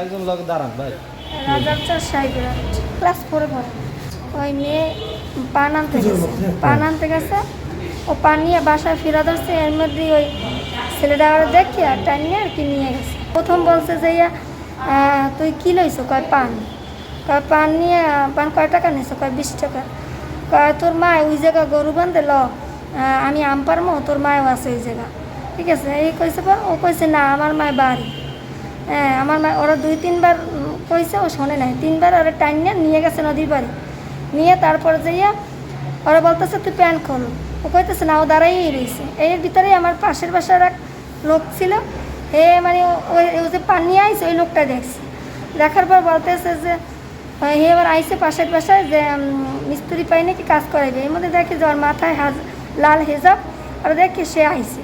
একজন লোক দাঁড়ান ভাই। রাজার ক্লাস ফোরে পড়ে। ওই মেয়ে পান আনতে গেছে। পান আনতে গেছে। ও পান নিয়ে বাসায় ফেরা ধরছে এর মধ্যে ওই ছেলেটা ওরা দেখে আর টান নিয়ে আর কি নিয়ে গেছে। প্রথম বলছে যে ইয়া, তুই কি লইছো? কয় পান। কয় পান নিয়ে পান কয় টাকা নিছো? কয় বিশ টাকা। কয় তোর মা ওই জায়গা গরু বান্ধে ল। আমি আম পারমো তোর মায়ও আছে ওই জায়গা। ঠিক আছে, এই কইছে পর ও কইছে না, আমার মায় বাড়ি। হ্যাঁ আমার মা, ওরা দুই, তিনবার কইছে, ও শোনে নাই। তিনবার ওরা টাইম নিয়ে গেছে নদীর বাড়ি। নিয়ে তারপর যাইয়া ওরা বলতেছে, তুই প্যান্ট খোল। ও কইতেছে, না, ও দাঁড়াইই রয়েছে এর ভিতরে আমার পাশের বাসার এক লোক ছিল, এ মানে ওই ও যে পানি আইছে, ওই লোকটা দেখছে। দেখার পর বলতেছে যে, হে এবার আইসে পাশের বাসায় যে মিস্ত্রি পাই নাকি কাজ করাইবে। এর মধ্যে দেখি যে ওর মাথায় হাজ, লাল হেজাব, আর দেখি সে আইছে।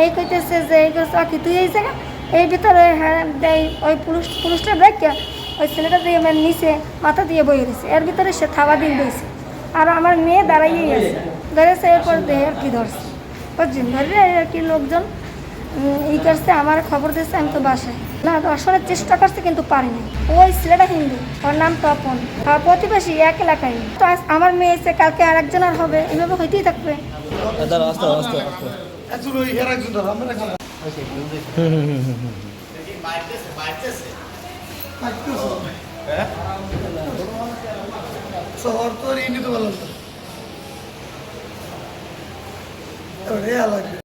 এই কইতেছে যে, এই করছে কি, তুই এই জায়গা? এই ভিতরে হ্যাঁ দেয় ওই পুরুষ, পুরুষটা দেখে ওই ছেলেটা দিয়ে আমার নিচে মাথা দিয়ে বই রয়েছে এর ভিতরে সে থাবা দিন দিয়েছে আর আমার মেয়ে দাঁড়াইয়েই আছে। ধরেছে এরপর দেহে আর কি ধরছে? বুঝছেন? ধরে আর কি লোকজন ই করছে, আমার খবর দিয়েছে আমি তো বাসায়। না দর্শনের চেষ্টা করছে, কিন্তু পারিনি ওই ছেলেটা হিন্দু, ওর নাম তপন। প্রতিবেশী এক এলাকায়। তো আমার মেয়ে এসে কালকে আর একজন আর হবে, এভাবে হইতেই থাকবে। দাঁড়া আস্তে আস্তে একজন ওই এর একজন ধরো আমরা একজন হুম হুম হুম হুম হুম শহর তো এই নিতে পারলাম না। রে আলাদা